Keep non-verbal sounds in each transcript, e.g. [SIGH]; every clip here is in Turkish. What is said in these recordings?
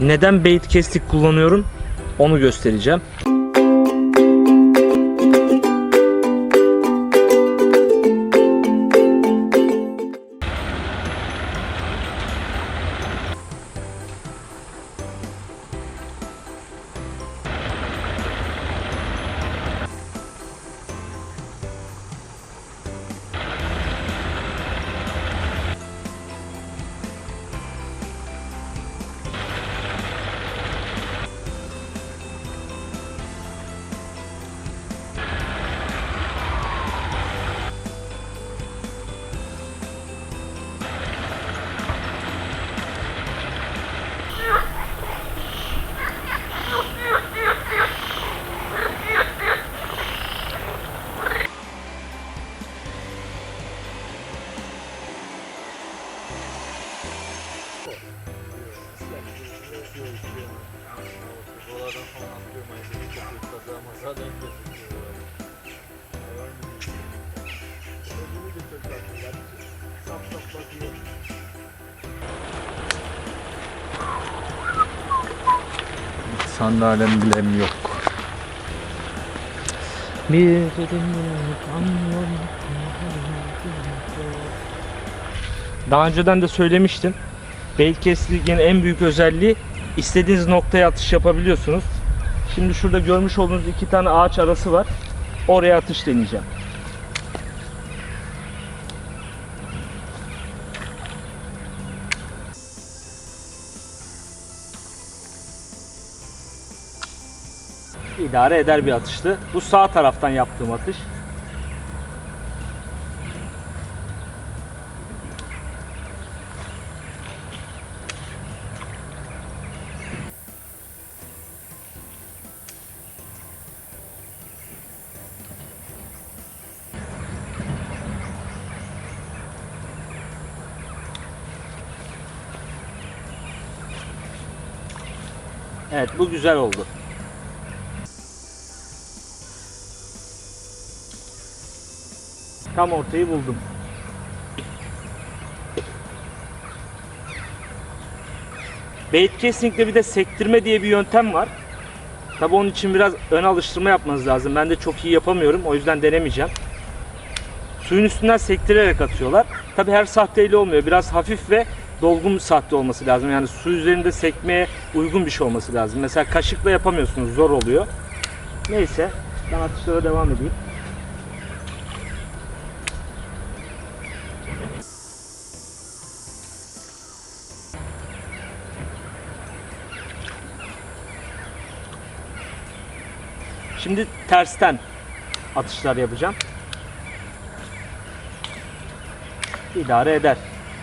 Neden bait kestik kullanıyorum onu göstereceğim. Sandalyem bilem yok. Bir Daha önceden de söylemiştim. Bait kestiklerin en büyük özelliği istediğiniz noktaya atış yapabiliyorsunuz. Şimdi şurada görmüş olduğunuz iki tane ağaç arası var. Oraya atış deneyeceğim. İdare eder bir atıştı. Bu sağ taraftan yaptığım atış. Evet bu güzel oldu. Tam ortayı buldum. Bait casing'de bir de sektirme diye bir yöntem var. Tabi onun için biraz ön alıştırma yapmanız lazım. Ben de çok iyi yapamıyorum. O yüzden denemeyeceğim. Suyun üstünden sektirerek atıyorlar. Tabi her sahteyle olmuyor. Biraz hafif ve dolgun bir sahte olması lazım. Yani su üzerinde sekmeye uygun bir şey olması lazım. Mesela kaşıkla yapamıyorsunuz. Zor oluyor. Neyse. Ben atışlara devam edeyim. Şimdi tersten atışlar yapacağım. İdare eder.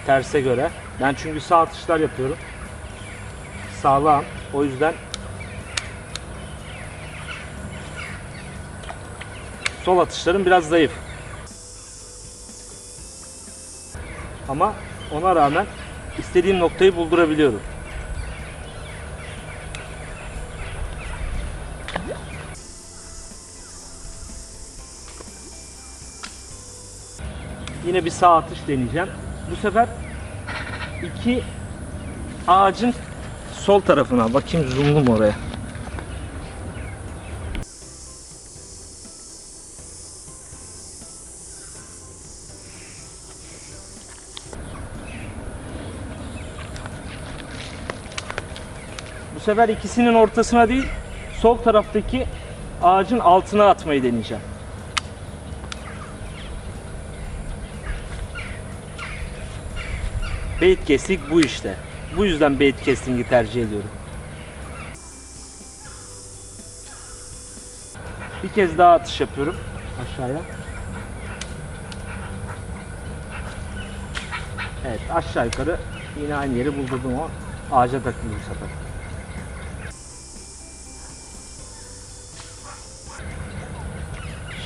Terse göre. Ben çünkü sağ atışlar yapıyorum. Sağlam. O yüzden sol atışlarım biraz zayıf. Ama ona rağmen istediğim noktayı buldurabiliyorum. Yine bir sağ atış deneyeceğim. Bu sefer iki ağacın sol tarafına. Bakayım zoomlum oraya. Bu sefer ikisinin ortasına değil, sol taraftaki ağacın altına atmayı deneyeceğim. Bait casting bu işte. Bu yüzden bait casting'i tercih ediyorum. Bir kez daha atış yapıyorum aşağıya. Evet aşağı yukarı yine aynı yeri buldurdum ama ağaca takıldı bu sefer.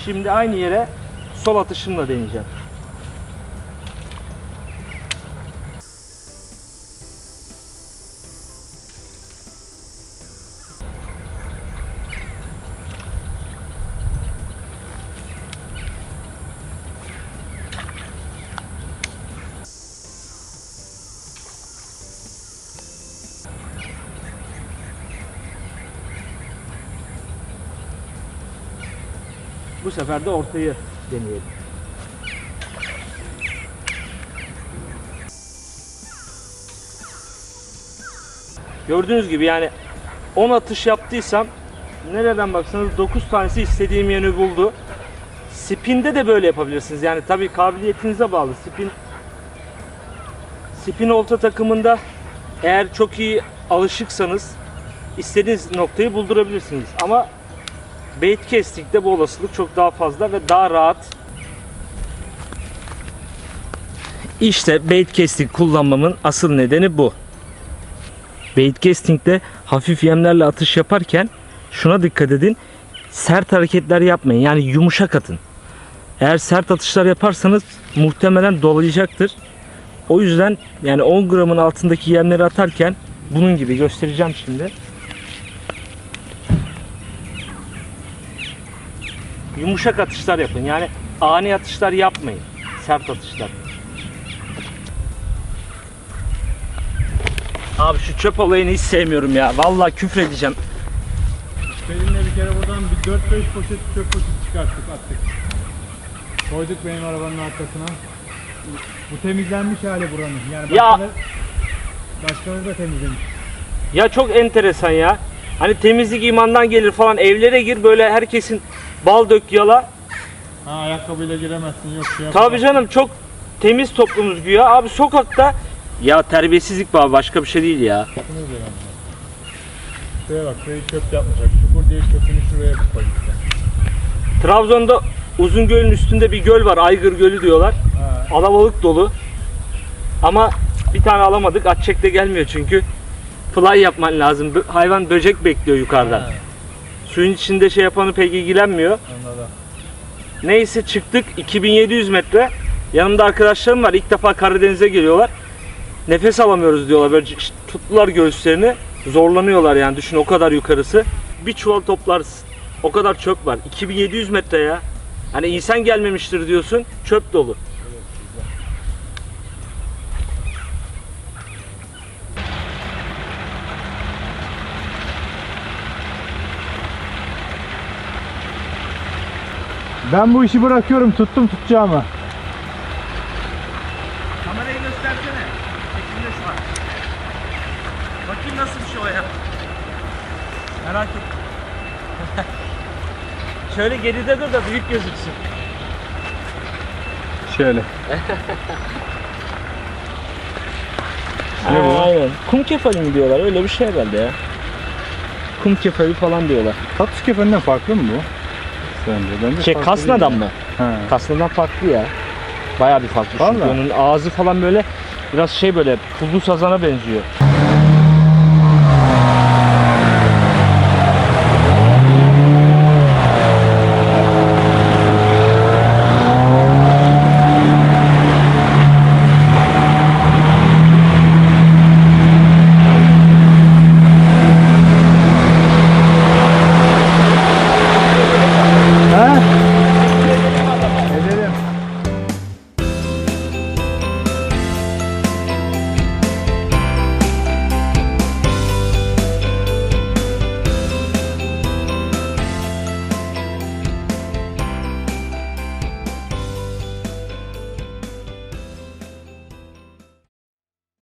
Şimdi aynı yere sol atışımla deneyeceğim. Bu sefer de ortayı deneyelim. Gördüğünüz gibi yani 10 atış yaptıysam nereden baksanız 9 tanesi istediğim yönü buldu. Spin'de de böyle yapabilirsiniz. Yani tabii kabiliyetinize bağlı. Spin Spin olta takımında eğer çok iyi alışıksanız istediğiniz noktayı buldurabilirsiniz. Ama bait casting'de bu olasılık çok daha fazla ve daha rahat. İşte bait casting kullanmamın asıl nedeni bu. Bait casting'de hafif yemlerle atış yaparken şuna dikkat edin. Sert hareketler yapmayın. Yani yumuşak atın. Eğer sert atışlar yaparsanız muhtemelen dolayacaktır. O yüzden yani 10 gramın altındaki yemleri atarken bunun gibi göstereceğim şimdi. Yumuşak atışlar yapın. Yani ani atışlar yapmayın. Sert atışlar. Abi şu çöp olayını hiç sevmiyorum ya. Vallahi küfür edeceğim. Seninle bir kere buradan bir 4-5 poşet çöp poşet çıkarttık attık. Koyduk benim arabanın arkasına. Bu temizlenmiş hali buranın. Yani Ya- başkaları, başkaları da temizlemiş. Ya çok enteresan ya. Hani temizlik imandan gelir falan evlere gir böyle herkesin bal dök yala. Ha ayakkabıyla giremezsin yok şey Tabii canım çok temiz toplumuz güya. Abi sokakta ya terbiyesizlik var başka bir şey değil ya. Şuraya bak şurayı çöp yapmayacak. Çukur değil çöpünü şuraya bir koy işte. Trabzon'da Uzungöl'ün üstünde bir göl var. Aygır Gölü diyorlar. Ha. Alabalık dolu. Ama bir tane alamadık. Atçek de gelmiyor çünkü. Fly yapman lazım. Bö- Hayvan böcek bekliyor yukarıdan. Ha, Suyun içinde şey yapanı pek ilgilenmiyor. anladım. Neyse çıktık 2700 metre. Yanımda arkadaşlarım var. İlk defa Karadeniz'e geliyorlar. Nefes alamıyoruz diyorlar. Böyle tuttular göğüslerini. Zorlanıyorlar yani düşün o kadar yukarısı. Bir çuval toplarsın. O kadar çöp var. 2700 metre ya. Hani insan gelmemiştir diyorsun. Çöp dolu. Ben bu işi bırakıyorum tuttum tutacağımı. Kamerayı göstersene. Çekimde şu an. Bakayım nasıl bir şey o ya. Merak ettim. [LAUGHS] Şöyle geride dur da büyük gözüksün. Şöyle. [LAUGHS] Ne bu? Aynen. Kum kefali mi diyorlar? Öyle bir şey herhalde ya. Kum kefali falan diyorlar. Tatlı kefenden farklı mı bu? Sence? Bence Şey kasnadan mı? Ha. Kasnadan farklı ya. Bayağı bir farklı. Çünkü Vallahi. onun ağzı falan böyle biraz şey böyle pullu sazana benziyor.